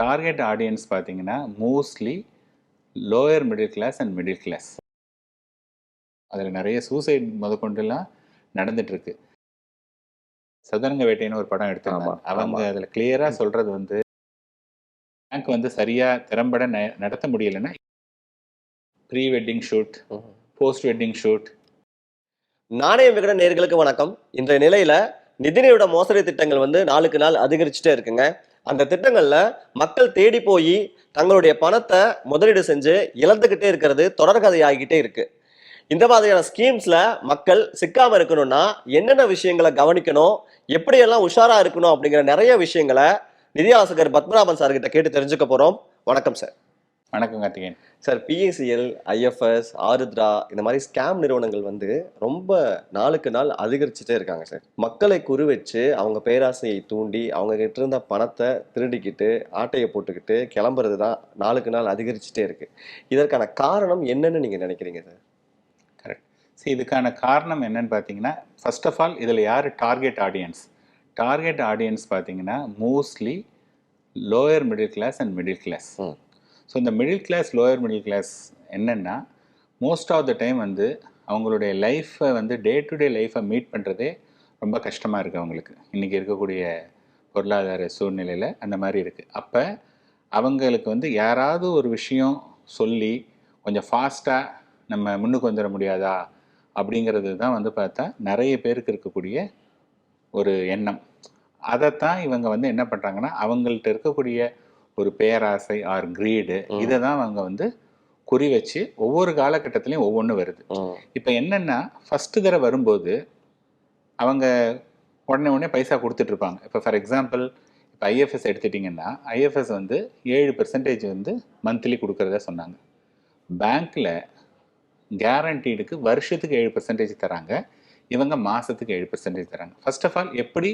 Target audience பார்த்தீங்கன்னா mostly lower middle class and middle class அதில் நிறைய சூசைட் முதற்கொண்டுலாம் நடந்துட்டு இருக்கு சதுரங்க வேட்டைன்னு ஒரு படம் எடுத்தாங்க அவங்க. அதில் கிளியரா சொல்றது வந்து பேங்க் வந்து சரியா திறம்பட நடத்த முடியலன்னா pre wedding shoot post wedding shoot Nanayam Vikatan நேர்களுக்கு வணக்கம். இன்றைய நிலையில நிதிநிலையோட மோசடி திட்டங்கள் வந்து நாளுக்கு நாள் அதிகரிச்சுட்டே இருக்குங்க. அந்த திட்டங்களில் மக்கள் தேடி போய் தங்களுடைய பணத்தை முதலீடு செஞ்சு இழந்துக்கிட்டே இருக்கிறது தொடர்கதை ஆகிக்கிட்டே இருக்கு. இந்த மாதிரியான ஸ்கீம்ஸில் மக்கள் சிக்காம இருக்கணும்னா என்னென்ன விஷயங்களை கவனிக்கணும் எப்படியெல்லாம் உஷாரா இருக்கணும் அப்படிங்கிற நிறைய விஷயங்களை நிதி ஆலோசகர் பத்மநாபன் சார்கிட்ட கேட்டு தெரிஞ்சுக்க போறோம். வணக்கம் சார் வணக்கம் Karthikeyan. Sir PSCL IFS Aarudhra இந்த மாதிரி ஸ்கேம் நிறுவனங்கள் வந்து ரொம்ப நாளுக்கு நாள் அதிகரிச்சுட்டே இருக்காங்க சார். மக்களை குறி வச்சு அவங்க பேராசையை தூண்டி அவங்க கிட்ட இருந்த பணத்தை திருடிக்கிட்டு ஆட்டையை போட்டுக்கிட்டு கிளம்புறது தான் நாளுக்கு நாள் அதிகரிச்சுட்டே இருக்கு. இதற்கான காரணம் என்னன்னு நீங்க நினைக்கிறீங்க சார்? கரெக்ட் சரி இதுக்கான காரணம் என்னன்னு பார்த்தீங்கன்னா ஃபர்ஸ்ட் ஆஃப் ஆல் இதில் யார் டார்கெட் ஆடியன்ஸ் டார்கெட் ஆடியன்ஸ் பார்த்தீங்கன்னா mostly lower middle class and middle class. So இந்த middle class lower middle class என்னென்னா மோஸ்ட் ஆஃப் த டைம் வந்து அவங்களுடைய லைஃப்பை வந்து டே டு டே லைஃப்பை மீட் பண்ணுறதே ரொம்ப கஷ்டமாக இருக்குது அவங்களுக்கு. இன்றைக்கி இருக்கக்கூடிய பொருளாதார சூழ்நிலையில் அந்த மாதிரி இருக்குது அப்போ அவங்களுக்கு வந்து யாராவது ஒரு விஷயம் சொல்லி கொஞ்சம் ஃபாஸ்ட்டாக நம்ம முன்னுக்கு வந்துட முடியாதா அப்படிங்கிறது தான் வந்து பார்த்தா நிறைய பேருக்கு இருக்கக்கூடிய ஒரு எண்ணம். அதைத்தான் இவங்க வந்து என்ன பண்ணுறாங்கன்னா அவங்கள்ட்ட இருக்கக்கூடிய ஒரு பேராசை ஆர் கிரீடு. இதை தான் அவங்க வந்து குறி வச்சு ஒவ்வொரு காலகட்டத்திலையும் ஒவ்வொன்று வருது. இப்போ என்னென்னா ஃபஸ்ட்டு தடவை வரும்போது அவங்க உடனே உடனே பைசா கொடுத்துட்ருப்பாங்க இப்போ ஃபார் எக்ஸாம்பிள் இப்போ ஐஎஃப்எஸ் எடுத்துட்டிங்கன்னா ஐஎஃப்எஸ் வந்து ஏழு பெர்சன்டேஜ் வந்து மந்த்லி கொடுக்குறதா சொன்னாங்க. பேங்க்கில் கேரண்டீடுக்கு வருஷத்துக்கு ஏழு பெர்சன்டேஜ் தராங்க. இவங்க மாதத்துக்கு ஏழு பெர்சன்டேஜ் தராங்க. ஃபர்ஸ்ட் ஆஃப் ஆல் எப்படி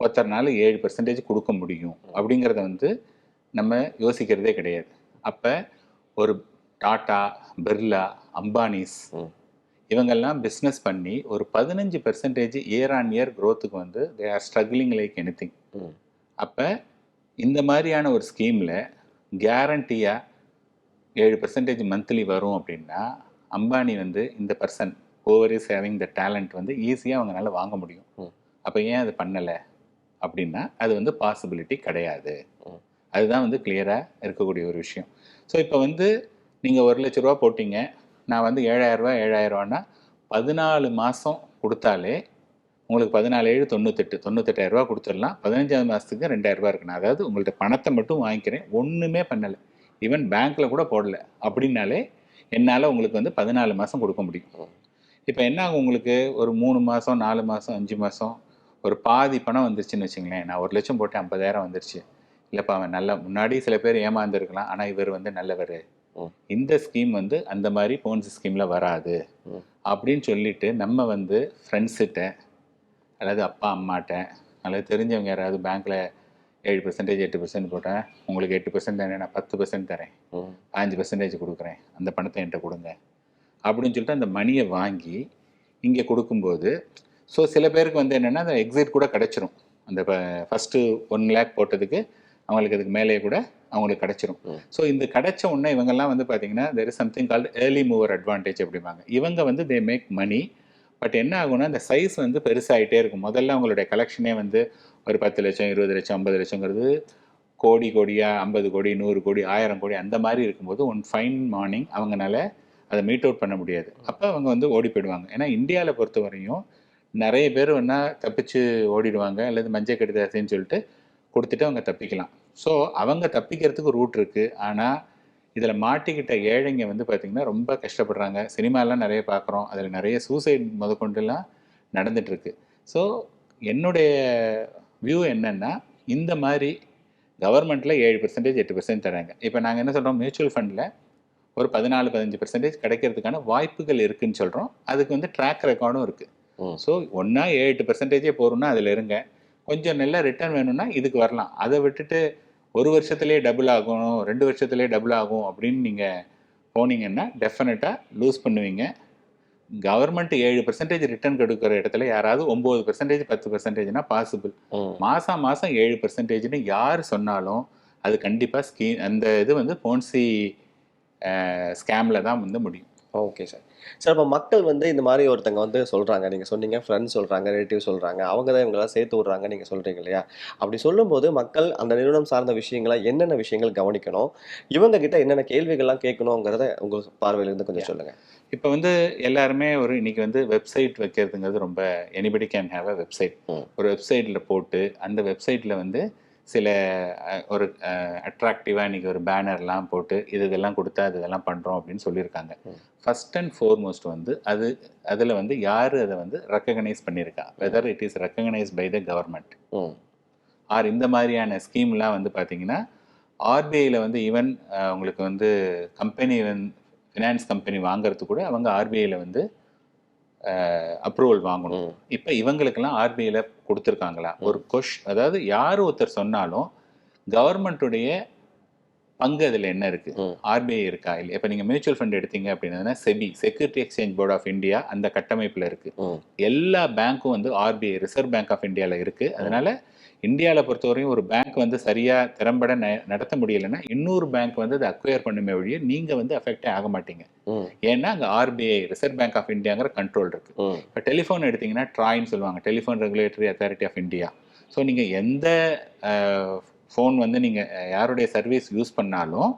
ஒருத்தர்னால ஏழு பெர்சன்டேஜ் கொடுக்க முடியும்? அப்படிங்கிறத வந்து நம்ம யோசிக்கிறதே கிடையாது அப்போ ஒரு டாடா பிர்லா அம்பானிஸ். இவங்கெல்லாம் பிஸ்னஸ் பண்ணி ஒரு பதினஞ்சு பெர்சன்டேஜ் இயர் ஆன் இயர் க்ரோத்துக்கு வந்து they are struggling like anything. அப்போ இந்த மாதிரியான ஒரு ஸ்கீமில் கேரண்டியாக ஏழு பெர்சன்டேஜ் மந்த்லி வரும் அப்படின்னா அம்பானி வந்து இந்த person over is having the talent வந்து ஈஸியாக அவங்களால வாங்க முடியும். அப்போ ஏன் அது பண்ணலை அப்படின்னா அது வந்து பாசிபிலிட்டி கிடையாது. அதுதான் வந்து கிளியராக இருக்கக்கூடிய ஒரு விஷயம். ஸோ இப்போ வந்து நீங்கள் ஒரு லட்ச ரூபா போட்டிங்க. நான் வந்து ஏழாயிரரூவா ஏழாயிரரூவான்னா பதினாலு மாதம் கொடுத்தாலே உங்களுக்கு பதினாலு ஏழு தொண்ணூத்தெட்டு தொண்ணூத்தெட்டாயிரரூவா கொடுத்துடலாம். பதினஞ்சாவது மாதத்துக்கு ரெண்டாயிரரூபா இருக்கணும் அதாவது உங்கள்ட்ட பணத்தை மட்டும் வாங்கிக்கிறேன். ஒன்றுமே பண்ணலை. ஈவன் பேங்க்கில் கூட போடல. அப்படின்னாலே என்னால் உங்களுக்கு வந்து பதினாலு மாதம் கொடுக்க முடியும். இப்போ என்ன ஆகும் உங்களுக்கு? ஒரு மூணு மாதம் நாலு மாதம் அஞ்சு மாதம் ஒரு பாதி பணம் வந்துருச்சுன்னு வச்சுங்களேன். நான் ஒரு லட்சம் போட்டு ஐம்பதாயிரம் வந்துருச்சு. இல்லைப்பா அவன் நல்ல முன்னாடி சில பேர் ஏமாந்துருக்கலாம் ஆனால் இவர் வந்து நல்லவர். இந்த ஸ்கீம் வந்து அந்த மாதிரி போன்ஸ் ஸ்கீமில் வராது. அப்படின்னு சொல்லிட்டு நம்ம வந்து ஃப்ரெண்ட்ஸுகிட்ட அல்லது அப்பா அம்மாட்ட அல்லது தெரிஞ்சவங்க யாராவது பேங்க்கில் ஏழு பர்சன்டேஜ் எட்டு பர்சன்ட் போட்டேன் உங்களுக்கு எட்டு பர்சன்ட் தானே நான் பத்து பர்சன்ட் தரேன். பாஞ்சு பர்சன்டேஜ் கொடுக்குறேன் அந்த பணத்தை என்கிட்ட கொடுங்க அப்படின்னு சொல்லிட்டு அந்த மணியை வாங்கி இங்கே கொடுக்கும்போது ஸோ சில பேருக்கு வந்து என்னென்னா அந்த எக்ஸிட் கூட கிடச்சிரும் அந்த ஃபஸ்ட்டு ஒன் லேக் போட்டதுக்கு அவங்களுக்கு அதுக்கு மேலேயே கூட அவங்களுக்கு கிடச்சிரும். ஸோ இந்த கிடைச்ச உடனே இவங்கெல்லாம் வந்து பார்த்தீங்கன்னா there is something called early mover advantage அப்படிம்பாங்க. இவங்க வந்து தே மேக் மணி பட் என்ன ஆகும்னா அந்த சைஸ் வந்து பெருசாகிட்டே இருக்கும். முதல்ல அவங்களுடைய கலெக்ஷனே வந்து ஒரு பத்து லட்சம் இருபது லட்சம் ஐம்பது லட்சங்கிறது கோடி கோடியாக ஐம்பது கோடி நூறு கோடி ஆயிரம் கோடி அந்த மாதிரி இருக்கும்போது ஒன் ஃபைன் மார்னிங் அவங்கனால அதை மீட் அவுட் பண்ண முடியாது. அப்போ அவங்க வந்து ஓடி போயிடுவாங்க. ஏன்னா இந்தியாவில் பொறுத்த வரையும் நிறைய பேர் வேணா தப்பிச்சு ஓடிடுவாங்க அல்லது மஞ்சள் கடிதாசின்னு சொல்லிட்டு கொடுத்துட்டு அவங்க தப்பிக்கலாம். ஸோ அவங்க தப்பிக்கிறதுக்கு ரூட் இருக்குது ஆனால் இதில் மாட்டிக்கிட்ட ஏழைங்க வந்து பார்த்திங்கன்னா ரொம்ப கஷ்டப்படுறாங்க. சினிமாலாம் நிறைய பார்க்குறோம் அதில் நிறைய சூசைட் முதற்கொண்டுலாம் நடந்துகிட்ருக்கு ஸோ என்னுடைய வியூ என்னென்னா இந்த மாதிரி கவர்மெண்ட்டில் ஏழு பர்சன்டேஜ் எட்டு பர்சன்ட் தராங்க இப்போ நாங்கள் என்ன சொல்கிறோம் மியூச்சுவல் ஃபண்டில் ஒரு பதினாலு பதினஞ்சு பர்சன்டேஜ் கிடைக்கிறதுக்கான வாய்ப்புகள் இருக்குன்னு சொல்கிறோம் அதுக்கு வந்து ட்ராக் ரெக்கார்டும் இருக்குது. ஸோ ஒன்றா ஏழு எட்டு பர்சன்டேஜே போகிறோம்னா அதில் இருங்க. கொஞ்சம் நல்ல ரிட்டர்ன் வேணும்னா இதுக்கு வரலாம். அதை விட்டுட்டு ஒரு வருஷத்துலேயே டபுள் ஆகணும் ரெண்டு வருஷத்துலேயே டபுள் ஆகும் அப்படின்னு நீங்கள் போனீங்கன்னா டெஃபினட்டாக லூஸ் பண்ணுவீங்க. கவர்மெண்ட் ஏழு பர்சன்டேஜ் ரிட்டர்ன் கொடுக்குற இடத்துல யாராவது ஒம்பது பர்சன்டேஜ் பத்து பர்சன்டேஜ்னா பாசிபிள். மாதம் மாதம் ஏழு பர்சன்டேஜ்னு யார் சொன்னாலும் அது கண்டிப்பாக ஸ்கீம் அந்த இது வந்து போன்சி ஸ்கேமில் தான் வந்து முடியும். ஓகே சார் சார் இப்போ மக்கள் வந்து இந்த மாதிரி ஒருத்தங்க வந்து சொல்றாங்க. நீங்க சொன்னீங்க ஃப்ரெண்ட்ஸ் சொல்றாங்க ரிலேட்டிவ் சொல்றாங்க. அவங்க தான் இவங்களாம் சேர்த்து விடுறாங்க நீங்க சொல்றீங்க இல்லையா? அப்படி சொல்லும்போது மக்கள் அந்த நிறுவனம் சார்ந்த விஷயங்களை என்னென்ன விஷயங்கள் கவனிக்கணும்? இவங்க கிட்ட என்னென்ன கேள்விகள்லாம் கேட்கணுங்கிறத உங்க பார்வையில இருந்து கொஞ்சம் சொல்லுங்க. இப்போ வந்து எல்லாருமே ஒரு இன்னைக்கு வந்து வெப்சைட் வைக்கிறதுங்கிறது ரொம்ப anybody can have a website. ஒரு வெப்சைட்டில் போட்டு அந்த வெப்சைட்டில் வந்து சில ஒரு அட்ராக்டிவாக இன்னைக்கு ஒரு பேனர்லாம் போட்டு இது இதெல்லாம் கொடுத்தா இது இதெல்லாம் பண்ணுறோம் அப்படின்னு சொல்லியிருக்காங்க. ம். ஃபர்ஸ்ட் அண்ட் ஃபோர்மோஸ்ட் வந்து அது அதில் வந்து யார் அதை வந்து ரெக்கக்னைஸ் பண்ணியிருக்கா? Whether it is recognise by the government or இந்த மாதிரியான ஸ்கீம்லாம் வந்து பார்த்தீங்கன்னா ஆர்பிஐயில் வந்து ஈவன் உங்களுக்கு வந்து கம்பெனி ஃபினான்ஸ் கம்பெனி வாங்குறது கூட அவங்க ஆர்பிஐயில் வந்து அப்ரூவல் வாங்கணும். இப்போ இவங்களுக்கெல்லாம் ஆர்பிஐயில் கொடுத்துருக்காங்களா? ஒரு கொஷ் அதாவது யார் ஒருத்தர் சொன்னாலும் கவர்மெண்ட்டுடைய பங்கு அதில் என்ன இருக்கு. ஆர்பிஐ இருக்கா? இல்லை இப்போ நீங்கள் மியூச்சுவல் ஃபண்ட் எடுத்தீங்க அப்படின்னா SEBI security exchange board of India அந்த கட்டமைப்பில் இருக்கு. எல்லா பேங்க்கும் வந்து ஆர்பிஐ ரிசர்வ் பேங்க் ஆஃப் இந்தியாவில் இருக்கு. அதனால இந்தியாவில் பொறுத்தவரையும் ஒரு பேங்க் வந்து சரியா திறம்பட நடத்த முடியலைன்னா இன்னொரு பேங்க் வந்து அதை அக்வயர் பண்ணுமே வழியே நீங்க வந்து அஃபெக்டே ஆக மாட்டீங்க. ஏன்னா அங்கே ஆர்பிஐ ரிசர்வ் பேங்க் ஆஃப் இந்தியாங்கிற கண்ட்ரோல் இருக்கு. இப்போ டெலிஃபோன் எடுத்தீங்கன்னா ட்ராய்ன்னு சொல்லுவாங்க. Telephone regulatory authority of India so நீங்கள் எந்த ஃபோன் வந்து நீங்கள் யாருடைய சர்வீஸ் யூஸ் பண்ணாலும்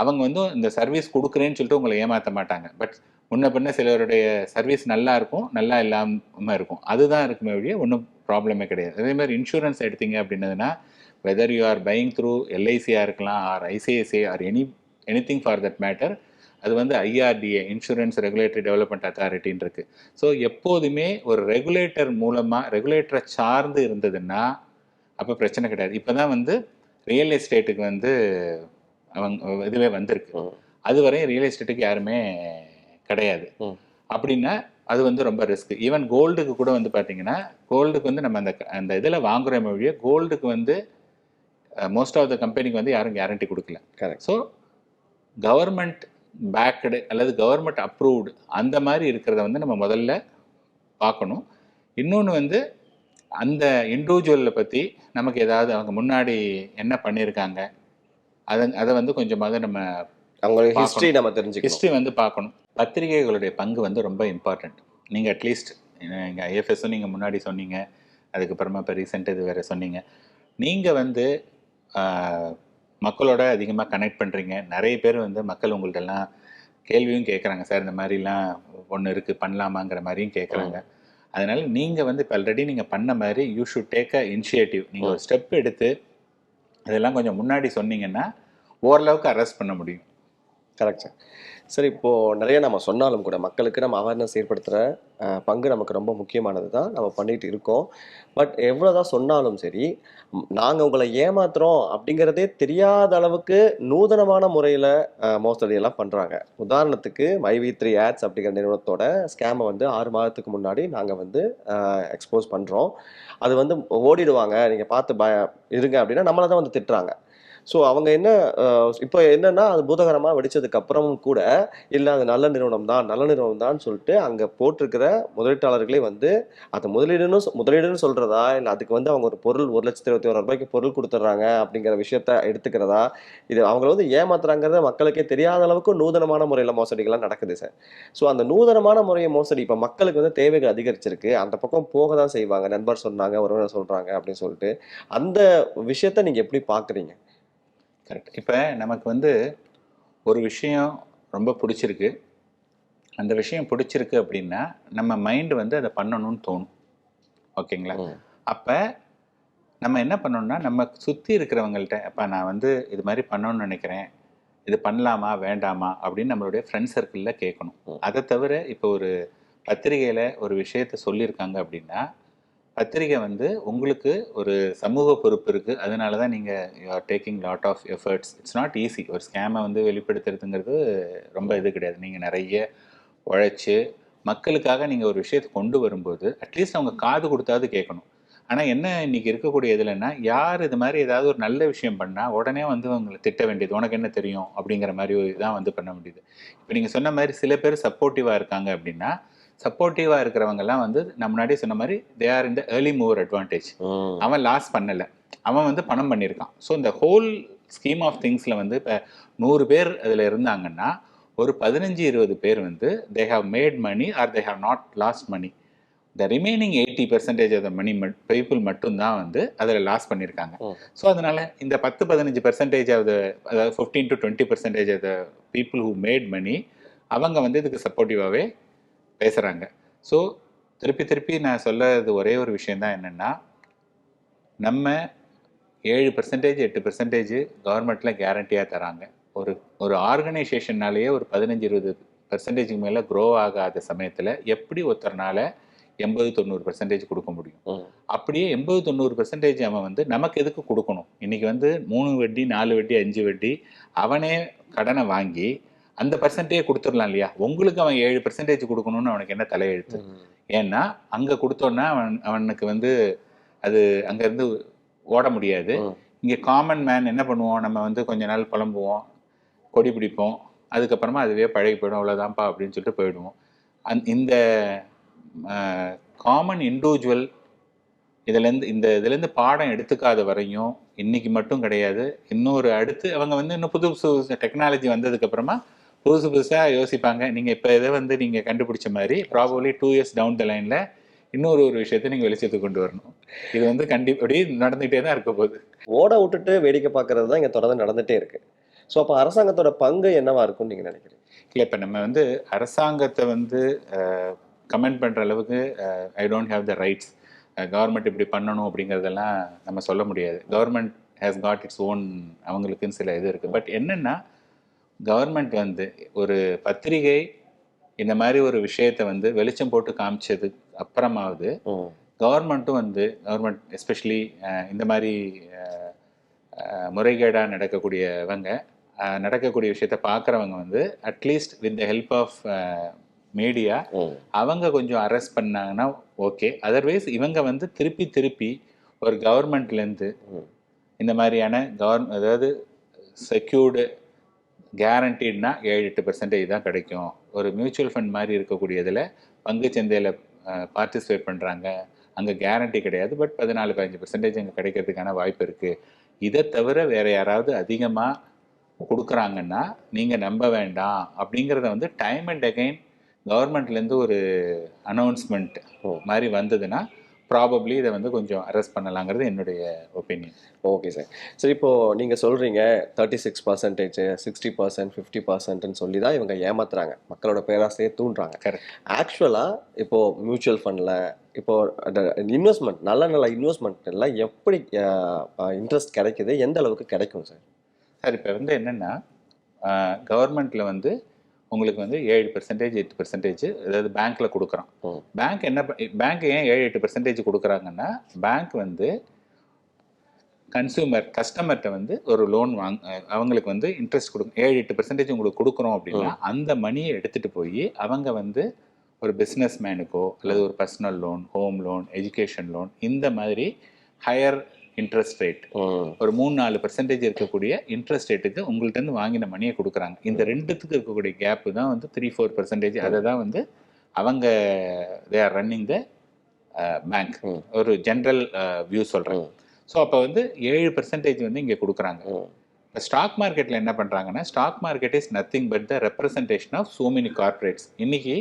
அவங்க வந்து இந்த சர்வீஸ் கொடுக்குறேன்னு சொல்லிட்டு உங்களை ஏமாற்ற மாட்டாங்க. பட் முன்ன பின்ன சிலருடைய சர்வீஸ் நல்லா இருக்கும் நல்லா இல்லாமல் இருக்கும். அதுதான் இருக்குமே வழியே ஒன்றும் ப்ராப்ளமே கிடையாது. அதே மாதிரி இன்சூரன்ஸ் எடுத்தீங்க அப்படின்னதுன்னா whether you are buying through எல்ஐசியாக இருக்கலாம் or ICICI or any anything for that matter அது வந்து ஐஆர்டிஏ இன்சூரன்ஸ் ரெகுலேட்டரி டெவலப்மெண்ட் அத்தாரிட்டின்னு இருக்குது ஸோ எப்போதுமே ஒரு ரெகுலேட்டர் மூலமாக ரெகுலேட்டரை சார்ந்து இருந்ததுன்னா அப்போ பிரச்சனை கிடையாது. இப்போ தான் வந்து ரியல் எஸ்டேட்டுக்கு வந்து அவங்க இதுவே வந்திருக்கு. அது வரையும் ரியல் எஸ்டேட்டுக்கு யாருமே கிடையாது. அப்படின்னா அது வந்து ரொம்ப ரிஸ்க் ஈவன் கோல்டுக்கு கூட வந்து பார்த்தீங்கன்னா கோல்டுக்கு வந்து நம்ம அந்த அந்த இதில் வாங்குற மொழியே கோல்டுக்கு வந்து மோஸ்ட் ஆஃப் த கம்பெனிக்கு வந்து யாரும் கேரண்டி கொடுக்கல Correct. ஸோ கவர்மெண்ட் பேக்கடு அல்லது கவர்மெண்ட் அப்ரூவ்டு அந்த மாதிரி இருக்கிறத வந்து நம்ம முதல்ல பார்க்கணும் இன்னொன்று வந்து அந்த இண்டிவிஜுவலை பற்றி நமக்கு ஏதாவது அவங்க முன்னாடி என்ன பண்ணியிருக்காங்க அதை அதை வந்து கொஞ்சமாவது நம்ம அவங்களோட பார்க்கணும். ஹிஸ்டரி நம்ம தெரிஞ்சுக்கணும். ஹிஸ்ட்ரி வந்து பார்க்கணும். பத்திரிகைகளுடைய பங்கு வந்து ரொம்ப இம்பார்ட்டண்ட் நீங்கள் அட்லீஸ்ட் எங்கள் ஐஎஃப்எஸும் நீங்கள் முன்னாடி சொன்னீங்க. அதுக்கப்புறமா இப்போ ரீசெண்ட் இது வேறு சொன்னீங்க. நீங்கள் வந்து மக்களோட அதிகமாக கனெக்ட் பண்ணுறீங்க நிறைய பேர் வந்து மக்கள் உங்கள்ட்டெல்லாம் கேள்வியும் கேட்குறாங்க சார் இந்த மாதிரிலாம் ஒன்று இருக்குது பண்ணலாமாங்கிற மாதிரியும் கேட்குறாங்க அதனால நீங்கள் வந்து இப்போ ஆல்ரெடி நீங்கள் பண்ண மாதிரி you should take a initiative நீங்கள் ஒரு ஸ்டெப் எடுத்து அதெல்லாம் கொஞ்சம் முன்னாடி சொன்னீங்கன்னா ஓரளவுக்கு அரெஸ்ட் பண்ண முடியும். கரெக்ட் சார் சரி இப்போது நிறைய நம்ம சொன்னாலும் கூட மக்களுக்கு நம்ம அவேர்னஸ் ஏற்படுத்துகிற பங்கு நமக்கு ரொம்ப முக்கியமானது தான் நம்ம பண்ணிகிட்டு இருக்கோம். பட் எவ்வளோதான் சொன்னாலும் சரி நாங்கள் உங்களை ஏமாத்துறோம் அப்படிங்கிறதே தெரியாத அளவுக்கு நூதனமான முறையில் மோசடி எல்லாம் பண்ணுறாங்க உதாரணத்துக்கு மைவி த்ரீ ஆட்ஸ் அப்படிங்கிற நிறுவனத்தோட ஸ்கேமை வந்து ஆறு மாதத்துக்கு முன்னாடி நாங்கள் வந்து எக்ஸ்போஸ் பண்ணுறோம் அது வந்து ஓடிடுவாங்க. நீங்கள் பார்த்து பய இருங்க அப்படின்னா நம்மளை தான் வந்து திட்டுறாங்க. ஸோ அவங்க என்ன இப்போ என்னன்னா அது பூதகரமாக வெடிச்சதுக்கு அப்புறமும் கூட இல்லை அது நல்ல நிறுவனம் தான் நல்ல நிறுவனம் தான் சொல்லிட்டு அங்கே போட்டிருக்கிற முதலீட்டாளர்களே வந்து அது முதலீடுன்னு சொ- முதலீடுன்னு சொல்கிறதா இல்லை அதுக்கு வந்து அவங்க ஒரு பொருள் ஒரு லட்சத்தி இருபத்தி ஒரு ரூபாய்க்கு பொருள் கொடுத்துட்றாங்க அப்படிங்கிற விஷயத்த எடுத்துக்கிறதா? இது அவங்கள வந்து ஏமாத்துறாங்கிறத மக்களுக்கே தெரியாத அளவுக்கு நூதனமான முறையில் மோசடிகள்லாம் நடக்குது சார். ஸோ அந்த நூதனமான முறையை மோசடி இப்போ மக்களுக்கு வந்து தேவைகள் அதிகரிச்சிருக்கு. அந்த பக்கம் போக தான் செய்வாங்க. நண்பர் சொன்னாங்க ஒருவர் சொல்கிறாங்க அப்படின்னு சொல்லிட்டு. அந்த விஷயத்த நீங்கள் எப்படி பார்க்குறீங்க கரெக்ட் இப்போ நமக்கு வந்து ஒரு விஷயம் ரொம்ப பிடிச்சிருக்கு. அந்த விஷயம் பிடிச்சிருக்கு அப்படின்னா நம்ம மைண்டு வந்து அதை பண்ணணும்னு தோணும். ஓகேங்களா. அப்போ நம்ம என்ன பண்ணணும்னா நம்ம சுற்றி இருக்கிறவங்கள்ட்ட அப்போ நான் வந்து இது மாதிரி பண்ணணும்னு நினைக்கிறேன். இது பண்ணலாமா வேண்டாமா? அப்படின்னு நம்மளுடைய ஃப்ரெண்ட் சர்க்கிளில் கேட்கணும். அதை தவிர இப்போ ஒரு பத்திரிகையில் ஒரு விஷயத்த சொல்லியிருக்காங்க அப்படின்னா பத்திரிகை வந்து உங்களுக்கு ஒரு சமூக பொறுப்பு இருக்குது அதனால தான் நீங்கள் you are taking lot of efforts it's not easy ஒரு ஸ்கேமை வந்து வெளிப்படுத்துறதுங்கிறது ரொம்ப இது கிடையாது. நீங்கள் நிறைய உழைச்சி மக்களுக்காக நீங்கள் ஒரு விஷயத்தை கொண்டு வரும்போது அட்லீஸ்ட் அவங்க காது கொடுத்தாவது கேட்கணும். ஆனால் என்ன இன்னைக்கு இருக்கக்கூடிய இதுலன்னா யார் இது மாதிரி ஏதாவது ஒரு நல்ல விஷயம் பண்ணால் உடனே வந்து அவங்களை திட்ட வேண்டியது உனக்கு என்ன தெரியும்? அப்படிங்கிற மாதிரி தான் இதான் வந்து பண்ண முடியுது. இப்போ நீங்கள் சொன்ன மாதிரி சில பேர் சப்போர்ட்டிவாக இருக்காங்க அப்படின்னா சப்போர்ட்டிவாக இருக்கிறவங்கெல்லாம் வந்து நான் முன்னாடியே சொன்ன மாதிரி தே ஆர் இந்த ஏர்லி மூவர் அட்வான்டேஜ் அவன் லாஸ் பண்ணலை. அவன் வந்து பணம் பண்ணியிருக்கான். ஸோ இந்த ஹோல் ஸ்கீம் ஆஃப் திங்ஸில் வந்து இப்போ நூறு பேர் அதில் இருந்தாங்கன்னா ஒரு பதினஞ்சு இருபது பேர் வந்து they have made money or they have not lost money the remaining eighty percentage of the money people மட்டும்தான் வந்து அதில் லாஸ் பண்ணியிருக்காங்க. ஸோ அதனால இந்த பத்து பதினஞ்சு பர்சன்டேஜ் ஆஃப் த அதாவது fifteen to twenty percentage of the people who made money அவங்க வந்து இதுக்கு சப்போர்ட்டிவாகவே பேசுகிறாங்க ஸோ திருப்பி திருப்பி நான் சொல்லறது ஒரே ஒரு விஷயந்தான் என்னென்னா நம்ம ஏழு பர்சன்டேஜ் எட்டு பர்சன்டேஜ் கவர்மெண்ட்டில் கேரண்டியாக தராங்க. ஒரு ஒரு ஆர்கனைசேஷன்னாலேயே ஒரு பதினஞ்சு இருபது பர்சன்டேஜுக்கு மேலே க்ரோ ஆகாத சமயத்தில் எப்படி ஒருத்தர்னால எண்பது தொண்ணூறு பர்சன்டேஜ் கொடுக்க முடியும். அப்படியே எண்பது தொண்ணூறு பர்சன்டேஜ் அவன் வந்து நமக்கு எதுக்கு கொடுக்கணும்? இன்னைக்கு வந்து மூணு வட்டி நாலு வட்டி அஞ்சு வட்டி அவனே கடனை வாங்கி அந்த பர்சன்டேஜ் கொடுத்துடலாம் இல்லையா? உங்களுக்கு அவன் ஏழு பர்சன்டேஜ் கொடுக்கணும்னு அவனுக்கு என்ன தலையெழுத்து. ஏன்னா அங்கே கொடுத்தோன்னா அவன் அவனுக்கு வந்து அது அங்கேருந்து ஓட முடியாது. இங்கே காமன் மேன் என்ன பண்ணுவோம்? நம்ம வந்து கொஞ்ச நாள் புலம்புவோம் கொடி பிடிப்போம். அதுக்கப்புறமா அதுவே பழகி போயிடும். அவ்வளோதான்ப்பா அப்படின்னு சொல்லிட்டு போயிடுவோம். அந் இந்த காமன் இண்டிவிஜுவல் இதுலேருந்து இந்த இதுலேருந்து பாடம் எடுத்துக்காத வரையும் இன்னைக்கு மட்டும் கிடையாது. இன்னொரு அடுத்து அவங்க வந்து இன்னும் புது புதுசு டெக்னாலஜி வந்ததுக்கப்புறமா புதுசு புதுசாக யோசிப்பாங்க. நீங்கள் இப்போ இதை வந்து நீங்கள் கண்டுபிடிச்ச மாதிரி probably two years down the லைனில் இன்னொரு ஒரு விஷயத்தை நீங்கள் வெளிச்சத்துக்கு கொண்டு வரணும். இது வந்து கண்டிப்பாக அப்படியே நடந்துகிட்டே தான் இருக்க போகுது. ஓட விட்டுட்டு வேடிக்கை பார்க்கறது தான் இங்க தொடர்ந்து நடந்துட்டே இருக்கு. ஸோ அப்போ அரசாங்கத்தோட பங்கு என்னவா இருக்கும்னு நீங்க நினைக்கிறீங்க? இல்லை இப்போ நம்ம வந்து அரசாங்கத்தை வந்து கமெண்ட் பண்ணுற அளவுக்கு I don't have the rights government இப்படி பண்ணணும் அப்படிங்கிறதெல்லாம் நம்ம சொல்ல முடியாது. Government has got its own அவங்களுக்குன்னு சில இது இருக்குது பட் என்னென்னா கவர்மெண்ட் வந்து ஒரு பத்திரிகை இந்த மாதிரி ஒரு விஷயத்தை வந்து வெளிச்சம் போட்டு காமிச்சதுக்கு அப்புறமாவது. கவர்மெண்ட்டும் வந்து கவர்மெண்ட் எஸ்பெஷலி இந்த மாதிரி முறைகேடாக நடக்கக்கூடியவங்க நடக்கக்கூடிய விஷயத்தை பார்க்குறவங்க வந்து at least with the help of media. அவங்க கொஞ்சம் அரெஸ்ட் பண்ணாங்கன்னா ஓகே அதர்வைஸ் இவங்க வந்து திருப்பி திருப்பி ஒரு கவர்மெண்ட்லேருந்து. இந்த மாதிரியான கவர்மெண்ட் அதாவது செக்யூர்டு கேரண்டீட்னா ஏழு எட்டு பர்சன்டேஜ் தான் கிடைக்கும். ஒரு மியூச்சுவல் ஃபண்ட் மாதிரி இருக்கக்கூடியதில் பங்கு சந்தையில் பார்ட்டிசிபேட் பண்ணுறாங்க அங்கே கேரண்டி கிடையாது பட் பதினாலு பதினஞ்சு பர்சன்டேஜ் அங்கே கிடைக்கிறதுக்கான வாய்ப்பு இருக்குது இதை தவிர வேறு யாராவது அதிகமாக கொடுக்குறாங்கன்னா நீங்கள் நம்ப வேண்டாம். அப்படிங்கிறத வந்து டைம் அண்ட் அகைன் கவர்மெண்ட்லேருந்து ஒரு அனௌன்ஸ்மெண்ட் ஓ. மாதிரி வந்ததுன்னா ப்ராபப்ளி இதை வந்து கொஞ்சம் அரெஸ்ட் பண்ணலாங்கிறது என்னுடைய ஒப்பீனியன் ஓகே சார் சரி இப்போ நீங்க சொல்றீங்க thirty six percentage sixty percent fifty பர்சன்ட்னு சொல்லி தான் இவங்க ஏமாத்துறாங்க. மக்களோட பேராசையை தூண்டுறாங்க. கரெக்ட் ஆக்சுவலா இப்போ மியூச்சுவல் ஃபண்ட்ல இப்போ இன்வெஸ்ட்மெண்ட் நல்ல நல்ல இன்வெஸ்ட்மெண்ட் எல்லாம் எப்படி இன்ட்ரெஸ்ட் கிடைக்குது எந்த அளவுக்கு கிடைக்கும் சார் சார் இப்போ வந்து என்னென்னா கவர்மெண்ட்டில் வந்து உங்களுக்கு வந்து ஏழு பெர்சன்டேஜ் எட்டு பெர்சன்டேஜ் அதாவது பேங்க்கில் கொடுக்குறோம் ம். பேங்க் என்ன பேங்க் ஏன் ஏழு எட்டு பெர்சன்டேஜ் கொடுக்குறாங்கன்னா பேங்க் வந்து கன்சூமர் கஸ்டமர்கிட்ட வந்து ஒரு லோன் வாங்க அஹ் அவங்களுக்கு வந்து இன்ட்ரெஸ்ட் கொடுக்கும் ஏழு எட்டு பெர்சன்டேஜ் உங்களுக்கு கொடுக்குறோம் அப்படின்னா அந்த மணியை எடுத்துகிட்டு போய் அவங்க வந்து ஒரு பிஸ்னஸ் மேனுக்கோ அல்லது ஒரு personal loan home loan education loan இந்த மாதிரி ஹையர் இன்ட்ரெஸ்ட் ரேட். ஒரு மூணு நாலு பர்சன்டேஜ் இருக்கக்கூடிய இன்ட்ரெஸ்ட் ரேட்டுக்கு உங்கள்ட்ட இருந்து வாங்கின மணியை கொடுக்குறாங்க. இந்த ரெண்டுத்துக்கு இருக்கக்கூடிய கேப்பு தான் வந்து த்ரீ ஃபோர் பர்சன்டேஜ் அதை தான் வந்து அவங்க they are running the bank. ஒரு ஜென்ரல் வியூ சொல்கிறேன். ஸோ அப்போ வந்து ஏழு பர்சன்டேஜ் வந்து இங்கே கொடுக்குறாங்க. இப்போ ஸ்டாக் மார்க்கெட்டில் என்ன பண்ணுறாங்கன்னா stock market is nothing but the representation of so many corporates இன்னைக்கு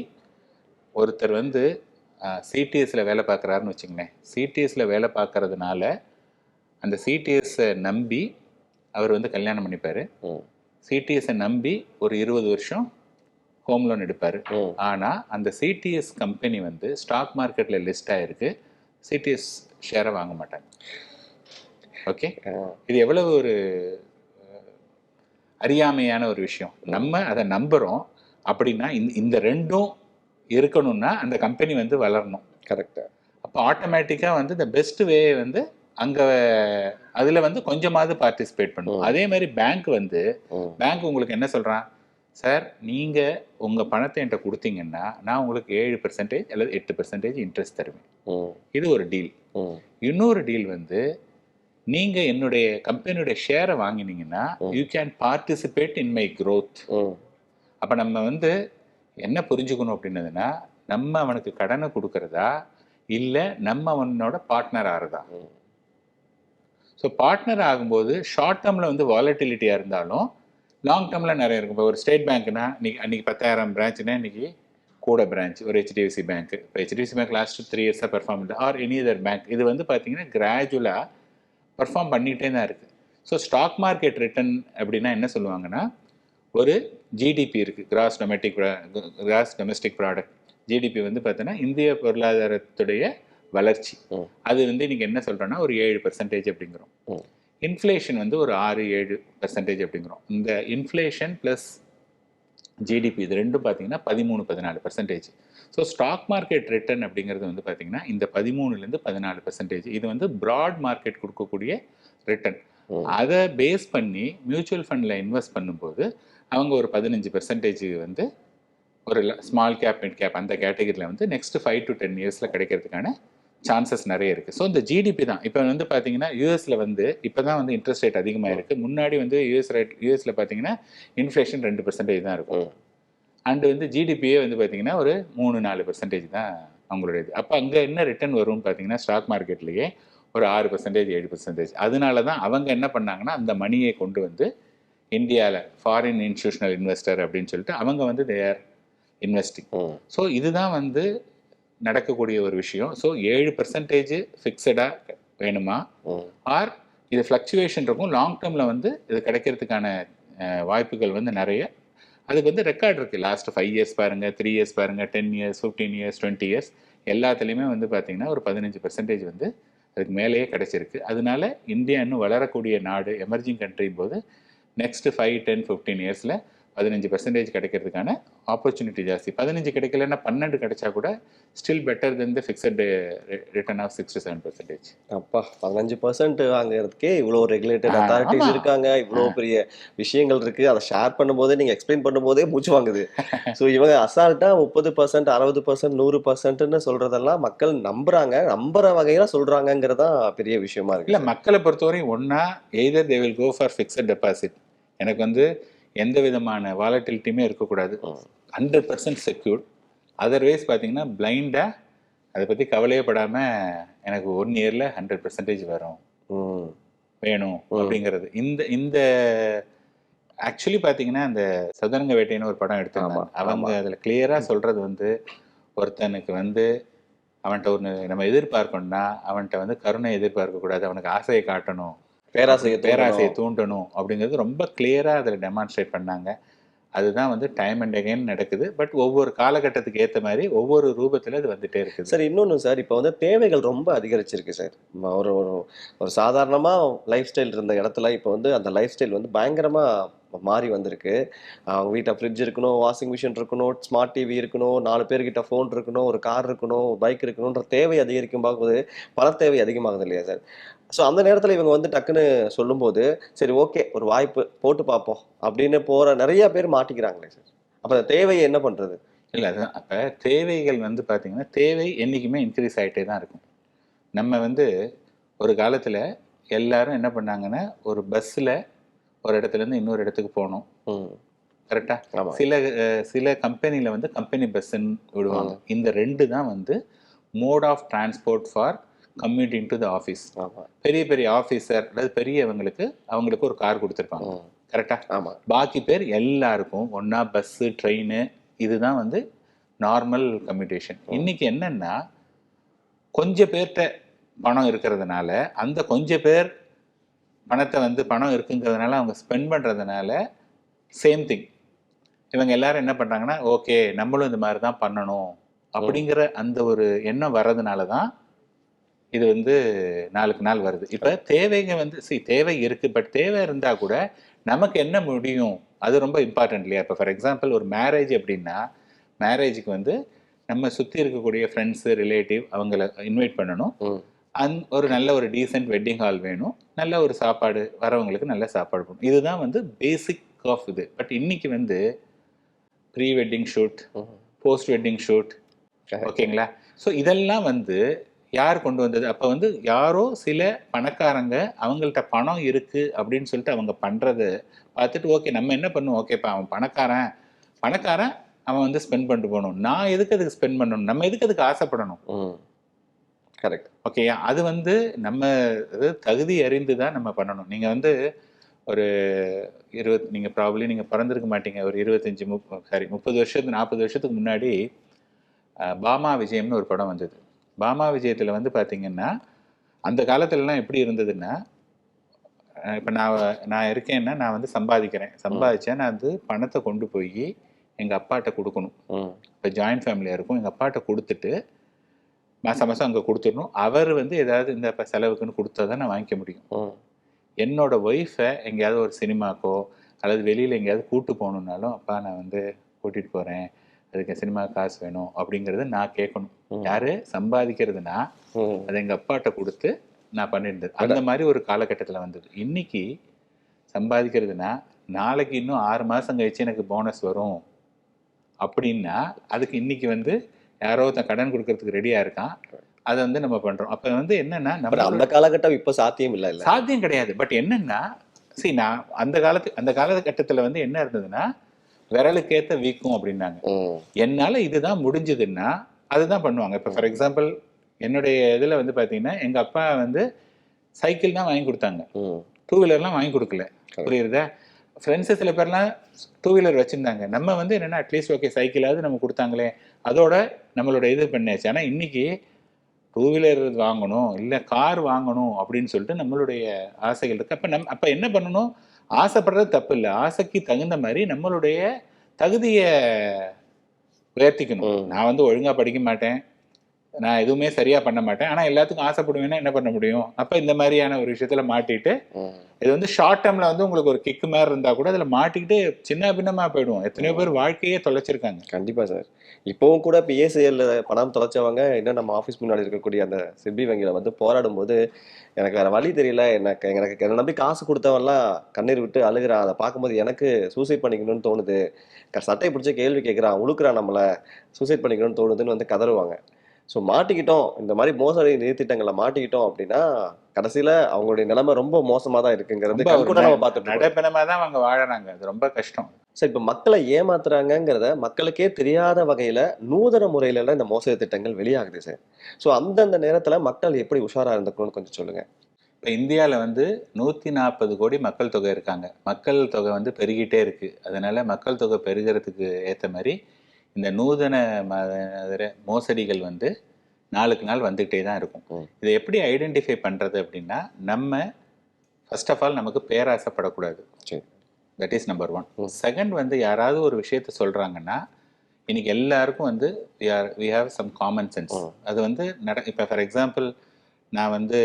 ஒருத்தர் வந்து சிடிஎஸ்ல வேலை பார்க்குறாருன்னு வச்சுங்களேன் சிடிஎஸ்ல வேலை பார்க்கறதுனால அந்த சிடிஎஸ்ஸை நம்பி அவர் வந்து கல்யாணம் பண்ணிப்பார். சிடிஎஸ்ஸை நம்பி ஒரு இருபது வருஷம் ஹோம் லோன் எடுப்பார். ஆனால் அந்த சிடிஎஸ் கம்பெனி வந்து ஸ்டாக் மார்க்கெட்டில் லிஸ்ட் ஆகிருக்கு சிடிஎஸ் ஷேரை வாங்க மாட்டாங்க. ஓகே. இது எவ்வளவு ஒரு அறியாமையான ஒரு விஷயம். நம்ம அதை நம்புகிறோம் அப்படின்னா இந்த இந்த ரெண்டும் இருக்கணும்னா அந்த கம்பெனி வந்து வளரணும். கரெக்ட் அப்போ ஆட்டோமேட்டிக்காக வந்து இந்த பெஸ்ட் வே வந்து அங்கே அதில் வந்து கொஞ்சமாவது பார்ட்டிசிபேட் பண்ணும் ம். அதே மாதிரி பேங்க் வந்து. பேங்க் உங்களுக்கு என்ன சொல்கிறான் சார் நீங்கள் உங்கள் பணத்தை என்கிட்ட கொடுத்தீங்கன்னா நான் உங்களுக்கு ஏழு பெர்சன்டேஜ் அல்லது எட்டு பெர்சன்டேஜ் இன்ட்ரெஸ்ட் தருவேன். இது ஒரு டீல். இன்னொரு டீல் வந்து நீங்க என்னுடைய கம்பெனியுடைய ஷேரை வாங்கினீங்கன்னா. You can participate in my hmm. அப்ப நம்ம வந்து என்ன புரிஞ்சுக்கணும் அப்படின்னதுன்னா நம்ம அவனுக்கு கடனை கொடுக்கறதா இல்ல நம்ம அவனோட பார்ட்னர் ஆறதா. ஸோ பார்ட்னர் ஆகும்போது ஷார்ட் டேர்மில் வந்து வாலட்டிலிட்டியாக இருந்தாலும் லாங் டேர்மில் நிறைய இருக்கும். இப்போ ஒரு ஸ்டேட் பேங்க்னா இன்னைக்கு அன்றைக்கி பத்தாயிரம் பிரான்ச்னா இன்னைக்கு கூட பிரான்ச் ஒரு ஹெச்டிஎஃப்சி பேங்க் இப்போ ஹெச்டிஎஃப்சி பேங்க் லாஸ்ட் த்ரீ இயர்ஸாக பெர்ஃபார்ம் இல்லை. ஆர் எனி அதர் பேங்க் இது வந்து பார்த்தீங்கன்னா கிராஜுவலாக பர்ஃபார்ம் பண்ணிகிட்டே தான் இருக்குது ஸோ ஸ்டாக் மார்க்கெட் ரிட்டர்ன் அப்படின்னா என்ன சொல்லுவாங்கன்னா ஒரு ஜிடிபி இருக்குது gross domestic gross domestic product GDP வந்து பார்த்தீங்கன்னா இந்திய பொருளாதாரத்துடைய வளர்ச்சி. அது வந்து நீங்கள் என்ன சொல்கிறோன்னா ஒரு ஏழு பர்சன்டேஜ் அப்படிங்கிறோம். இன்ஃப்ளேஷன் வந்து ஒரு ஆறு ஏழு பர்சன்டேஜ் அப்படிங்கிறோம் இந்த இன்ஃப்ளேஷன் ப்ளஸ் ஜிடிபி இது ரெண்டும் பார்த்தீங்கன்னா பதிமூணு பதினாலு percentage so stock market return அப்படிங்கிறது வந்து பார்த்தீங்கன்னா இந்த பதிமூணுலேருந்து பதினாலு பர்சன்டேஜ் இது வந்து ப்ராட் மார்க்கெட் கொடுக்கக்கூடிய ரிட்டர்ன். அதை பேஸ் பண்ணி மியூச்சுவல் ஃபண்டில் இன்வெஸ்ட் பண்ணும்போது அவங்க ஒரு பதினஞ்சு பெர்சன்டேஜ் வந்து ஒரு ஸ்மால் கேப் மிட் கேப் அந்த கேட்டகரியில் வந்து நெக்ஸ்ட் ஃபைவ் டு டென் இயர்ஸில் கிடைக்கிறதுக்கான சான்சஸ் நிறைய இருக்குது ஸோ இந்த ஜிடிபி தான். இப்போ வந்து பார்த்தீங்கன்னா யூஎஸில் வந்து இப்போ தான் வந்து இன்ட்ரெஸ்ட் ரேட் அதிகமாக இருக்குது முன்னாடி வந்து யூஎஸ் ரேட் யூஎஸில் பார்த்தீங்கன்னா இன்ஃப்ளேஷன் ரெண்டு பர்சன்டேஜ் தான் இருக்கும். அண்டு வந்து ஜிடிபியே வந்து பார்த்தீங்கன்னா ஒரு மூணு நாலு பர்சன்டேஜ் தான் அவங்களுடைய இது அப்போ அங்கே என்ன ரிட்டர்ன் வரும்னு பார்த்தீங்கன்னா ஸ்டாக் மார்க்கெட்லேயே ஒரு ஆறு பர்சன்டேஜ் ஏழு பர்சன்டேஜ் அதனால தான் அவங்க என்ன பண்ணாங்கன்னா அந்த மணியை கொண்டு வந்து இந்தியாவில் ஃபாரின் இன்ஸ்டியூஷனல் இன்வெஸ்டர் அப்படின்னு சொல்லிட்டு அவங்க வந்து தேர் இன்வெஸ்டிங். ஸோ இதுதான் வந்து நடக்கக்கூடிய ஒரு விஷயம். ஸோ ஏழு பர்சன்டேஜ் ஃபிக்ஸடாக வேணுமா? ஆர் இது ஃப்ளக்சுவேஷன் இருக்கும். லாங் டேர்மில் வந்து இது கிடைக்கிறதுக்கான வாய்ப்புகள் வந்து நிறைய. அதுக்கு வந்து ரெக்கார்ட் இருக்குது லாஸ்ட் ஃபைவ் இயர்ஸ் பாருங்கள் த்ரீ இயர்ஸ் பாருங்கள் ten years fifteen years twenty years எல்லாத்துலேயுமே வந்து பார்த்தீங்கன்னா ஒரு பதினஞ்சு பர்சன்டேஜ் வந்து அதுக்கு மேலேயே கிடச்சிருக்கு. அதனால இந்தியா இன்னும் வளரக்கூடிய நாடு எமர்ஜிங் கண்ட்ரி போது நெக்ஸ்ட் ஃபைவ் டென் ஃபிஃப்டீன் இயர்ஸில் பதினஞ்சு பர்சன்டேஜ் கிடைக்கிறதுக்கான ஆப்பர்ச்சுனிட்டி ஜாஸ்தி. பதினஞ்சு கிடைக்கலன்னா பன்னெண்டு கிடைச்சா கூட still better then the fixed return of six to seven percentage அப்பா பதினஞ்சு பர்சன்ட் வாங்குறதுக்கே இவ்வளோ ரெகுலேட்டட் அத்தாரிட்டிஸ். இருக்காங்க. இவ்வளோ பெரிய விஷயங்கள் இருக்கு. அதை ஷேர் பண்ணும்போதே நீங்க எக்ஸ்பிளைன் பண்ணும்போதே மூச்சு வாங்குது. ஸோ இவங்க அசால்ட்டா முப்பது பர்சன்ட் அறுபது பர்சன்ட் நூறு பர்சன்ட்னு சொல்றதெல்லாம் மக்கள் நம்புறாங்க. நம்புற வகையில சொல்றாங்கங்கிறதா பெரிய விஷயமா இல்லை இருக்கு மக்களை பொறுத்தவரையும் ஒன்றா either they will go for fixed deposit எனக்கு வந்து எந்த விதமான வாலட்டிலிட்டியுமே இருக்கக்கூடாது. ஹண்ட்ரட் பர்சன்ட் செக்யூர்ட் அதர்வைஸ் பார்த்தீங்கன்னா பிளைண்டாக அதை பற்றி கவலையே படாமல் எனக்கு ஒன் இயரில் ஹண்ட்ரட் பர்சன்டேஜ் வரும். வேணும். அப்படிங்கிறது இந்த இந்த ஆக்சுவலி பார்த்தீங்கன்னா அந்த சதுரங்க வேட்டைன்னு ஒரு படம் எடுத்திருந்தாங்க ஆமா, அவங்க. அதில் கிளியராக சொல்கிறது வந்து ஒருத்தனுக்கு வந்து அவன்கிட்ட ஒன்று நம்ம எதிர்பார்க்கணும்னா அவன்கிட்ட வந்து கருணை எதிர்பார்க்கக்கூடாது அவனுக்கு ஆசையை காட்டணும் பேராசையை பேராசையை தூண்டணும். அப்படிங்கிறது ரொம்ப கிளியராக அதில் டெமான்ஸ்ட்ரேட் பண்ணாங்க. அதுதான் வந்து டைம் அண்ட் அகைன் நடக்குது. பட் ஒவ்வொரு காலகட்டத்துக்கு ஏற்ற மாதிரி ஒவ்வொரு ரூபத்தில் அது வந்துட்டே இருக்குது. சார் இன்னொன்று சார் இப்போ வந்து தேவைகள் ரொம்ப அதிகரிச்சிருக்கு சார். ஒரு ஒரு ஒரு சாதாரணமாக லைஃப் ஸ்டைல் இருந்த இடத்துல இப்போ வந்து அந்த லைஃப் ஸ்டைல் வந்து பயங்கரமாக மாறி வந்திருக்கு. அவங்க வீட்டில் ஃப்ரிட்ஜ் இருக்கணும் வாஷிங் மிஷின் இருக்கணும் ஸ்மார்ட் டிவி இருக்கணும் நாலு பேர்கிட்ட ஃபோன் இருக்கணும் ஒரு கார் இருக்கணும் பைக் இருக்கணுன்ற தேவை அதிகரிக்கும் போது பண தேவை அதிகமாகுது இல்லையா சார் ஸோ அந்த நேரத்தில் இவங்க வந்து டக்குன்னு சொல்லும்போது சரி ஓகே ஒரு வாய்ப்பு போட்டு பார்ப்போம் அப்படின்னு போகிற நிறைய பேர் மாட்டிக்கிறாங்களே சார் அப்போ அந்த தேவையை என்ன பண்ணுறது இல்லை அதுதான் அப்போ தேவைகள் வந்து பார்த்தீங்கன்னா தேவை என்றைக்குமே இன்க்ரீஸ் ஆகிட்டே தான் இருக்கும். நம்ம வந்து ஒரு காலத்தில் எல்லாரும் என்ன பண்ணாங்கன்னா ஒரு பஸ்ஸில் ஒரு இடத்துலேருந்து இன்னொரு இடத்துக்கு போகணும். கரெக்டாக சில சில கம்பெனியில் வந்து கம்பெனி பஸ்ஸுன்னு விடுவாங்க. இந்த ரெண்டு தான் வந்து mode of transport for commuting to the office பெரிய பெரிய ஆஃபீஸர் அதாவது பெரியவங்களுக்கு அவங்களுக்கு ஒரு கார் கொடுத்துருப்பாங்க. கரெக்டாக ஆமாம் பாக்கி பேர் எல்லாருக்கும் ஒன்றா பஸ்ஸு ட்ரெயின் இதுதான் வந்து நார்மல் கம்யூட்டேஷன் இன்னைக்கு என்னன்னா கொஞ்சம் பேர்கிட்ட பணம் இருக்கிறதுனால அந்த கொஞ்சம் பேர் பணத்தை வந்து பணம் இருக்குங்கிறதுனால அவங்க ஸ்பெண்ட் பண்ணுறதுனால சேம் திங் இவங்க எல்லாரும் என்ன பண்ணுறாங்கன்னா ஓகே நம்மளும் இந்த மாதிரி தான் பண்ணணும் அப்படிங்கிற அந்த ஒரு எண்ணம் வர்றதுனால தான் இது வந்து நாளுக்கு நாள் வருது. இப்போ தேவைங்க வந்து சி தேவை இருக்குது பட் தேவை இருந்தால் கூட நமக்கு என்ன முடியும்? அது ரொம்ப இம்பார்ட்டன்ட் இல்லையா? இப்போ ஃபார் எக்ஸாம்பிள் ஒரு மேரேஜ் அப்படின்னா மேரேஜுக்கு வந்து நம்ம சுற்றி இருக்கக்கூடிய ஃப்ரெண்ட்ஸு ரிலேட்டிவ் அவங்கள இன்வைட் பண்ணணும். அந் ஒரு நல்ல ஒரு டீசென்ட் வெட்டிங் ஹால் வேணும். நல்ல ஒரு சாப்பாடு வரவங்களுக்கு நல்ல சாப்பாடு போகணும் இதுதான் வந்து பேசிக் ஆஃப் இது. பட் இன்னைக்கு வந்து pre wedding shoot post wedding shoot. ஓகேங்களா? ஸோ இதெல்லாம் வந்து யார் கொண்டு வந்தது? அப்போ வந்து யாரோ சில பணக்காரங்க அவங்கள்ட்ட பணம் இருக்கு அப்படின்னு சொல்லிட்டு அவங்க பண்றது பார்த்துட்டு ஓகே நம்ம என்ன பண்ணுவோம்? ஓகேப்பா அவன் பணக்காரன். பணக்காரன் அவன் வந்து ஸ்பெண்ட் பண்ணிட்டு போகணும். நான் எதுக்கு அதுக்கு ஸ்பெண்ட் பண்ணணும்? நம்ம எதுக்கு அதுக்கு ஆசைப்படணும்? கரெக்ட். ஓகேயா அது வந்து நம்ம தகுதி அறிந்து தான் நம்ம பண்ணணும். நீங்கள் வந்து ஒரு இருபத் நீங்கள் ப்ராபப்ளி நீங்கள் பிறந்திருக்க மாட்டீங்க. ஒரு இருபத்தஞ்சி முப் சாரி முப்பது வருஷத்துக்கு நாற்பது வருஷத்துக்கு முன்னாடி பாமா விஜயம்னு ஒரு படம் வந்தது. பாமா விஜயத்தில் வந்து பார்த்தீங்கன்னா அந்த காலத்துலலாம் எப்படி இருந்ததுன்னா இப்போ நான் நான் இருக்கேன்னா நான் வந்து சம்பாதிக்கிறேன். சம்பாதிச்சேன் நான் வந்து பணத்தை கொண்டு போய் எங்கள் அப்பாட்ட கொடுக்கணும். இப்போ ஜாயின்ட் ஃபேமிலியாக இருக்கும். எங்கள் அப்பாட்ட கொடுத்துட்டு மாதம் மாதம் அங்கே கொடுத்துடணும். அவர் வந்து ஏதாவது இந்த செலவுக்குன்னு கொடுத்தா தான் நான் வாங்கிக்க முடியும். என்னோட ஒய்ஃபை எங்கேயாவது ஒரு சினிமாக்கோ அல்லது வெளியில் எங்கேயாவது கூட்டு போகணுன்னாலும் அப்பா நான் வந்து கூட்டிகிட்டு போகிறேன் அதுக்கு சினிமா காசு வேணும். அப்படிங்கிறத நான் கேட்கணும். யார்? சம்பாதிக்கிறதுனா அதை எங்கள் அப்பாட்ட கொடுத்து நான் பண்ணியிருந்தது. அந்த மாதிரி ஒரு காலகட்டத்தில் வந்தது. இன்னைக்கு சம்பாதிக்கிறதுனா நாளைக்கு இன்னும் ஆறு மாதம் கழிச்சு எனக்கு போனஸ் வரும். அப்படின்னா அதுக்கு இன்னைக்கு வந்து யாரோ ஒருத்தன் கடன் கொடுக்கறதுக்கு ரெடியாக இருக்கான். அதை வந்து நம்ம பண்ணுறோம் அப்போ வந்து என்னன்னா நம்ம அந்த காலகட்டம் இப்ப சாத்தியம் இல்ல சாத்தியம் கிடையாது. பட் என்னன்னா see நான் அந்த காலத்து அந்த காலகட்டத்தில் வந்து என்ன இருந்ததுன்னா விரலுக்கேத்த வீக்கும் அப்படின்னாங்க. என்னால் இதுதான் முடிஞ்சதுன்னா அதுதான் பண்ணுவாங்க. இப்போ ஃபார் எக்ஸாம்பிள் என்னுடைய இதில் வந்து பார்த்தீங்கன்னா எங்கள் அப்பா வந்து சைக்கிள் தான் வாங்கி கொடுத்தாங்க. டூ வீலர்லாம் வாங்கி கொடுக்கல. புரியுறதா? ஃப்ரெண்ட்ஸு சில பேர்லாம் டூ வீலர் வச்சுருந்தாங்க. நம்ம வந்து என்னென்னா அட்லீஸ்ட் ஓகே சைக்கிளாவது நம்ம கொடுத்தாங்களே. அதோட நம்மளோட இது பண்ணியாச்சு. ஆனால் இன்னைக்கு டூ வீலர் வாங்கணும் இல்லை கார் வாங்கணும் அப்படின்னு சொல்லிட்டு நம்மளுடைய ஆசைகள் இருக்குது அப்போ நம் அப்போ என்ன பண்ணணும்? ஆசைப்படுறது தப்பு இல்லை ஆசைக்கு தகுந்த மாதிரி நம்மளுடைய தகுதியை உயர்த்திக்கணும். நான் வந்து ஒழுங்காக படிக்க மாட்டேன். நான் எதுவுமே சரியாக பண்ண மாட்டேன். ஆனால் எல்லாத்துக்கும் ஆசைப்படுவேன்னா என்ன பண்ண முடியும்? அப்போ இந்த மாதிரியான ஒரு விஷயத்தில் மாட்டிட்டு இது வந்து ஷார்ட் டேர்ம்ல வந்து உங்களுக்கு ஒரு கிக்கு மாதிரி இருந்தா கூட அதுல மாட்டிக்கிட்டு சின்ன பின்னமா போயிடுவோம். எத்தனையோ பேர் வாழ்க்கையே தொலைச்சிருக்காங்க. கண்டிப்பா சார் இப்பவும் கூட இப்போ ஏசிஎல்ல பணம் தொலைச்சவங்க இன்னும் நம்ம ஆஃபீஸ் முன்னாடி இருக்கக்கூடிய அந்த சிபி வங்கியில வந்து போராடும் போது எனக்கு வேற வழி தெரியல. எனக்கு எனக்கு என்னை நம்பி காசு கொடுத்தவன்லாம் கண்ணீர் விட்டு அழுகிறான். அதை பார்க்கும்போது எனக்கு சூசைட் பண்ணிக்கணும்னு தோணுது. சட்டையை பிடிச்ச கேள்வி கேட்குறான் உழுக்குறான் நம்மளை. சூசைட் பண்ணிக்கணும்னு தோணுதுன்னு வந்து கதறுவாங்க. ஸோ மாட்டிக்கிட்டோம். இந்த மாதிரி மோசடி நிதி திட்டங்களை மாட்டிக்கிட்டோம் அப்படின்னா கடைசியில அவங்களுடைய நிலைமை ரொம்ப மோசமா தான் இருக்குங்கிறது கண்கூட நம்ம பார்த்துட்டு. நடைபெணமா தான் அவங்க வாழறாங்க. அது ரொம்ப கஷ்டம். சரி இப்போ மக்களை ஏமாத்துறாங்கங்கிறத மக்களுக்கே தெரியாத வகையில நூதன முறையில எல்லாம் இந்த மோசடி திட்டங்கள் வெளியாகுது சார். ஸோ அந்தந்த நேரத்துல மக்கள் எப்படி உஷாரா இருந்துக்கணும்னு கொஞ்சம் சொல்லுங்க. இப்போ இந்தியாவில் வந்து நூற்றி நாற்பது கோடி மக்கள் தொகை இருக்காங்க. மக்கள் தொகை வந்து பெருகிட்டே இருக்கு. அதனால மக்கள் தொகை பெருகிறதுக்கு ஏற்ற மாதிரி இந்த நூதன மோசடிகள் வந்து நாளுக்கு நாள் வந்துகிட்டே தான் இருக்கும். இதை எப்படி ஐடென்டிஃபை பண்ணுறது அப்படின்னா நம்ம ஃபர்ஸ்ட் ஆஃப் ஆல் நமக்கு பேராசைப்படக்கூடாது சரி. That is number one. Second வந்து யாராவது ஒரு விஷயத்த சொல்கிறாங்கன்னா இன்னைக்கு எல்லாருக்கும் வந்து we are we have some common sense. அது வந்து நட இப்போ ஃபார் எக்ஸாம்பிள் நான் வந்து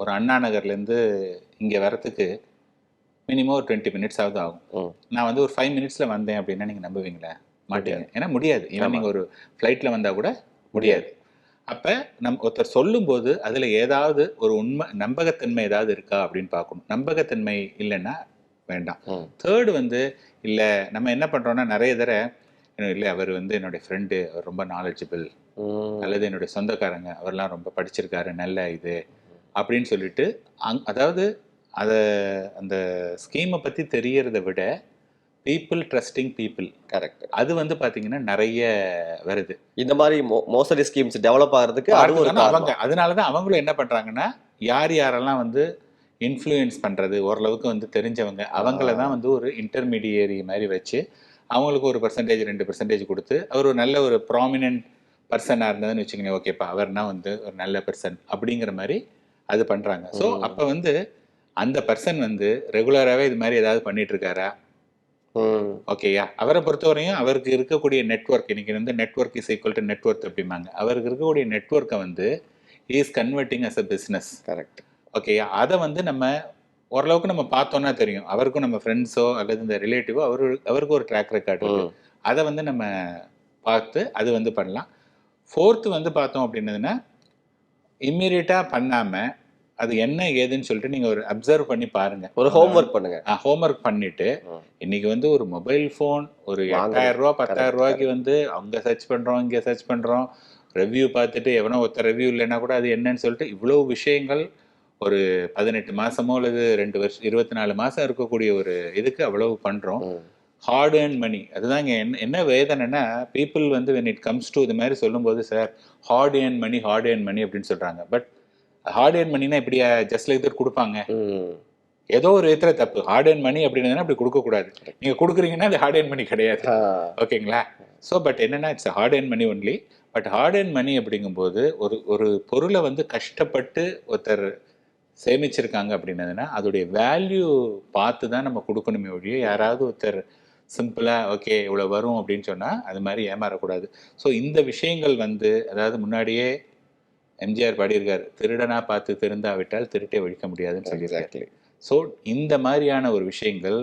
ஒரு அண்ணா நகர்லேருந்து இங்கே வரத்துக்கு மினிமம் ஒரு டுவெண்ட்டி மினிட்ஸ் ஆகுது ஆகும். நான் வந்து ஒரு ஃபைவ் மினிட்ஸில் வந்தேன் அப்படின்னா நீங்கள் நம்புவீங்களா மாட்டீங்க. ஏன்னா முடியாது. ஏன்னா. நீங்கள் ஒரு ஃப்ளைட்டில் வந்தால் கூட முடியாது. அப்போ நம் ஒருத்தர் சொல்லும்போது அதில் ஏதாவது ஒரு உண்மை நம்பகத்தன்மை ஏதாவது இருக்கா அப்படின்னு பார்க்கணும். நம்பகத்தன்மை இல்லைன்னா வேண்டாம். தேர்டு வந்து இல்லை நம்ம என்ன பண்ணுறோம்னா நிறைய தடவை இல்லை அவர் வந்து என்னுடைய ஃப்ரெண்டு அவர் ரொம்ப நாலேஜபிள். அல்லது என்னுடைய சொந்தக்காரங்க அவர்லாம் ரொம்ப படிச்சிருக்காரு நல்ல இது அப்படின்னு சொல்லிட்டு அங் அதாவது அதை அந்த ஸ்கீமை பற்றி தெரியறத விட பீப்புள் ட்ரஸ்டிங் பீப்புள் கரெக்ட் அது வந்து பார்த்தீங்கன்னா நிறைய வருது இந்த மாதிரி மோசடி ஸ்கீம்ஸ் டெவலப் ஆகிறதுக்கு அவங்க. அதனால தான் அவங்களும் என்ன பண்ணுறாங்கன்னா யார் யாரெல்லாம் வந்து இன்ஃப்ளூயன்ஸ் பண்ணுறது ஓரளவுக்கு வந்து தெரிஞ்சவங்க அவங்கள தான் வந்து ஒரு இன்டர்மீடியரி மாதிரி வச்சு அவங்களுக்கு ஒரு பர்சன்டேஜ் ரெண்டு பர்சன்டேஜ் கொடுத்து அவர் ஒரு நல்ல ஒரு ப்ராமினென்ட் பர்சனாக இருந்ததுன்னு வச்சுக்கோங்க ஓகேப்பா அவர்னா வந்து ஒரு நல்ல பர்சன் அப்படிங்கிற மாதிரி அது பண்ணுறாங்க ஸோ. அப்போ வந்து அந்த பர்சன் வந்து ரெகுலராகவே இது மாதிரி ஏதாவது பண்ணிட்டு இருக்காரா. ஓகேயா அவரை பொறுத்தவரையும் அவருக்கு இருக்கக்கூடிய நெட்வொர்க் இன்னைக்கு வந்து network is equal to network அப்படிம்பாங்க. அவருக்கு இருக்கக்கூடிய நெட்வொர்க்கை வந்து is converting as a business correct ஓகேயா அதை வந்து நம்ம ஓரளவுக்கு நம்ம பார்த்தோம்னா தெரியும். அவருக்கும் நம்ம ஃப்ரெண்ட்ஸோ அல்லது இந்த ரிலேட்டிவோ அவரு அவருக்கு ஒரு ட்ராக் ரெக்கார்ட். அதை வந்து நம்ம பார்த்து அது வந்து பண்ணலாம். ஃபோர்த்து வந்து பார்த்தோம் அப்படின்னதுன்னா இம்மீடியட்டாக பண்ணாமல் அது என்ன ஏதுன்னு சொல்லிட்டு நீங்கள் ஒரு அப்சர்வ் பண்ணி பாருங்க. ஒரு ஹோம்ஒர்க் பண்ணுங்க. ஹோம்ஒர்க் பண்ணிட்டு. இன்னைக்கு வந்து ஒரு மொபைல் ஃபோன் ஒரு. எட்டாயிரம் ரூபா பத்தாயிரம் ரூபாய்க்கு வந்து அங்க சர்ச் பண்றோம் இங்க சர்ச் பண்றோம். ரிவ்யூ பார்த்துட்டு எவனோ ஒருத்தர் ரிவ்யூ இல்லைன்னா கூட அது என்னன்னு சொல்லிட்டு இவ்வளவு விஷயங்கள் ஒரு பதினெட்டு மாசமோ அல்லது ரெண்டு வருஷம் இருபத்தி நாலு மாசம் இருக்கக்கூடிய ஒரு இதுக்கு அவ்வளவு பண்றோம். ஹார்ட் earned மணி அதுதான் இங்கே என்ன என்ன வேதனைன்னா பீப்புள் வந்து when it comes to இது மாதிரி சொல்லும்போது sir hard earned money hard earned money அப்படின்னு சொல்கிறாங்க பட் ஹார்ட் earned மணினா இப்படியா ஜஸ்ட் லைக் தட் கொடுப்பாங்க. ஏதோ ஒரு விதத்தில் தப்பு. ஹார்ட் earned மணி அப்படின்னா அப்படி கொடுக்கக்கூடாது. நீங்கள் கொடுக்குறீங்கன்னா அது ஹார்ட் earned மணி கிடையாது. ஓகேங்களா? ஸோ பட் என்னன்னா it's hard earned money only but hard earned money அப்படிங்கும்போது ஒரு ஒரு பொருளை வந்து கஷ்டப்பட்டு ஒருத்தர் சேமிச்சிருக்காங்க அப்படின்னதுன்னா அதோடைய வேல்யூ பார்த்து தான் நம்ம கொடுக்கணுமே ஒழிய யாராவது ஒருத்தர் சிம்பிளாக ஓகே இவ்வளோ வரும் அப்படின்னு சொன்னால் அது மாதிரி ஏமாறக்கூடாது. ஸோ இந்த விஷயங்கள் வந்து அதாவது முன்னாடியே எம்ஜிஆர் பாடியிருக்காரு. திருடனா பார்த்து திருந்தாவிட்டால் திருட்டை ஒழிக்க முடியாதுன்னு சொல்லியிருக்காரு. ஸோ இந்த மாதிரியான ஒரு விஷயங்கள்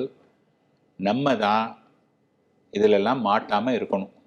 நம்ம தான் இதிலெல்லாம் மாட்டாமல் இருக்கணும்.